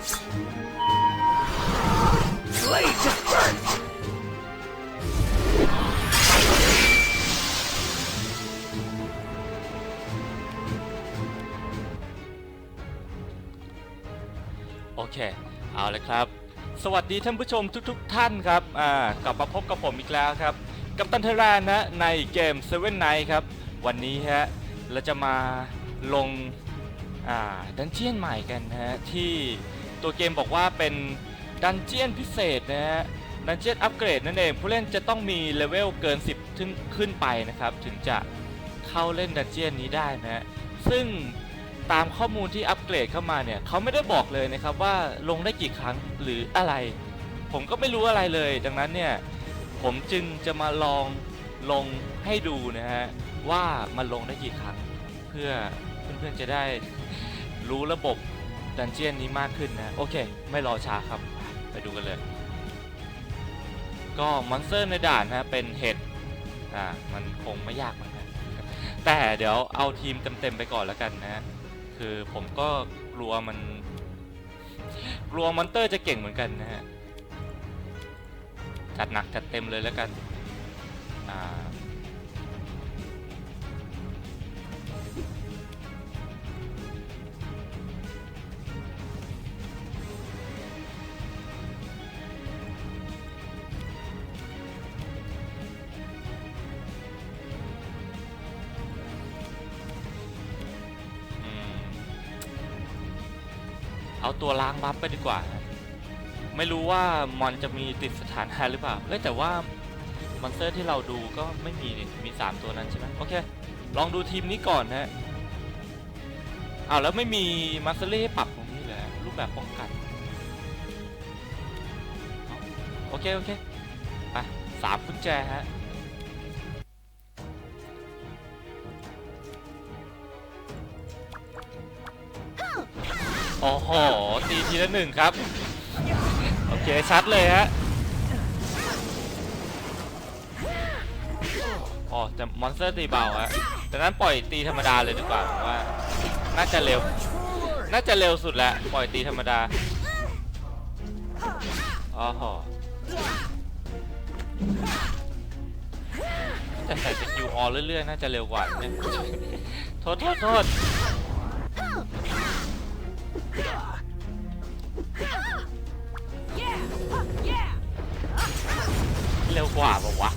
โอเค เอาเลยครับ สวัสดีท่านผู้ชมทุกๆทท่านครับ อ่า กลับมาพบกับผมอีกแล้วครับ กับตันเทรานะในเกม Seven Night ครับ วันนี้ฮะ เราจะมาลง อ่า ดันเจียนใหม่กันฮะ ที่ ตัวเกมบอกว่าเป็นดันเจียนพิเศษนะฮะดันเจียนอัปเกรดนั่นเอง ผู้เล่นจะต้องมีเลเวลเกิน 10ถึงขึ้นไปนะครับ ถึงจะเข้าเล่นดันเจียนนี้ได้นะฮะซึ่งตามข้อมูลที่อัปเกรดเข้ามาเนี่ยเขาไม่ได้บอกเลยนะครับว่าลงได้กี่ครั้งหรืออะไร ผมก็ไม่รู้อะไรเลย ดังนั้นเนี่ยผมจึงจะมาลองลงให้ดูนะฮะว่ามันลงได้กี่ครั้ง เพื่อเพื่อนๆจะได้รู้ระบบ ดันเจียนนี้มากขึ้นนะ โอเค ไม่รอช้าครับ ไปดูกันเลย ก็มอนสเตอร์ในด่านนะเป็นเห็ดอ่ามันคงไม่ยากเหมือนกันแต่เดี๋ยวเอาทีมเต็มๆไปก่อนแล้วกันนะ คือผมก็กลัวมัน กลัวมอนเตอร์จะเก่งเหมือนกันนะฮะจัดหนักจัดเต็มเลยแล้วกันอ่า เอาตัวล้างบัฟไปดีกว่าฮะไม่รู้ว่ามอนจะมีติดสถานะหรือเปล่าเอ้ยแต่ว่ามอนสเตอร์ที่เราดูก็ไม่มีนี่มี 3 ตัวนั้นใช่ไหมโอเค ลองดูทีมนี้ก่อนนะฮะอ้าวแล้วไม่มีมาสเตอร์ให้ปรับตรงนี้เลยฮะรูปแบบป้องกันโอเค โอเคไปสามกุญแจฮะ โอ้โหตีทีละหนึ่งครับ โอเคชัดเลยฮะอ๋อแต่มอนสเตอร์ตีเบาฮะดังนั้นปล่อยตีธรรมดาเลยดีกว่าผมว่า น่าจะเร็ว น่าจะเร็วสุดแล้วปล่อยตีธรรมดาอ๋อแต่ใส่สกิลออเรื่อยๆ น่าจะเร็วกว่าเนี่ยโทษโทษโทษ กว่าบอกวะ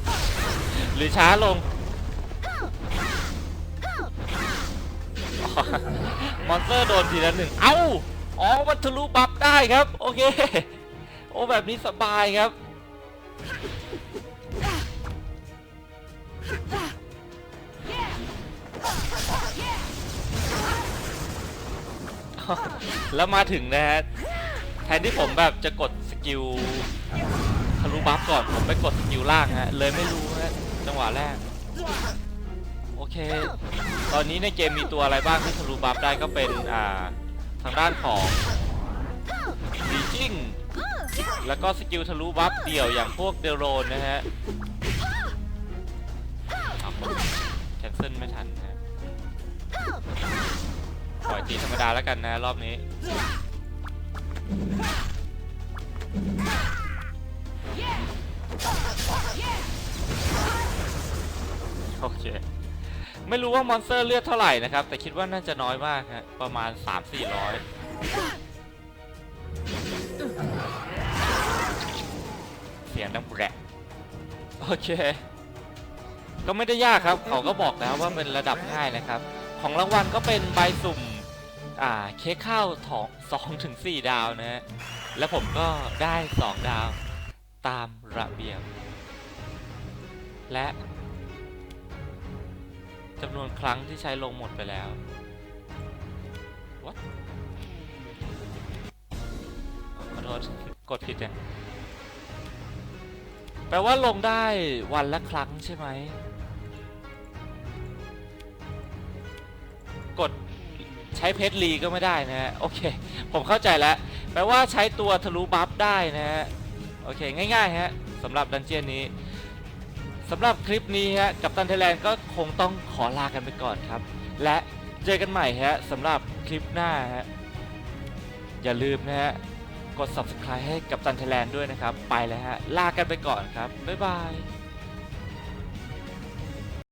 หรือช้าลง มอนสเตอร์โดนทีละหนึ่ง เอ้า อ๋อมันทะลุบัฟได้ครับ โอเค โอ้แบบนี้สบายครับ แล้วมาถึงนะฮะ แทนที่ผมแบบจะกดสกิล ทะลุบัฟก่อนผมไปกดสกิลล่างฮะเลยไม่รู้ฮะจังหวะแรก โอเค ตอนนี้ในเกมมีตัวอะไรบ้างที่ทะลุบัฟได้ก็เป็นอ่าทางด้านของดีจิ้งแล้วก็สกิลทะลุบัฟเดี่ยวอย่างพวกเดโรนนะฮะแคนเซิลไม่ทันนะฮะปล่อยตีธรรมดาแล้วกันนะรอบนี้ เค ไม่รู้ว่ามอนสเตอร์เลือดเท่าไหร่นะครับ แต่คิดว่าน่าจะน้อยมากฮะประมาณ 3-400 เสียงดังแกรกโอเค ก็ไม่ได้ยากครับ เขาก็บอกแล้วว่าเป็นระดับง่ายนะครับ ของรางวัลก็เป็นใบสุ่มอ่าเค้กข้าวทองสองถึงสี่ดาวนะฮะ แล้วผมก็ได้สองดาวตามระเบียบและ จำนวนครั้งที่ใช้ลงหมดไปแล้ว What ขอโทษกดผิดเนี่ยแปลว่าลงได้วันละครั้งใช่ไหม กดใช้เพชรลีก็ไม่ได้นะฮะ โอเค ผมเข้าใจแล้ว แปลว่าใช้ตัวทะลุบัฟได้นะฮะ โอเค ง่ายๆฮะสำหรับดันเจียนนี้ สำหรับคลิปนี้ฮะกับตันไทยแลนด์ก็คงต้องขอลากันไปก่อนครับ และเจอกันใหม่ฮะสำหรับคลิปหน้าฮะอย่าลืมนะฮะกด subscribe ให้กับตันไทยแลนด์ด้วยนะครับ ไปแล้วฮะลากันไปก่อนครับ บ๊ายบาย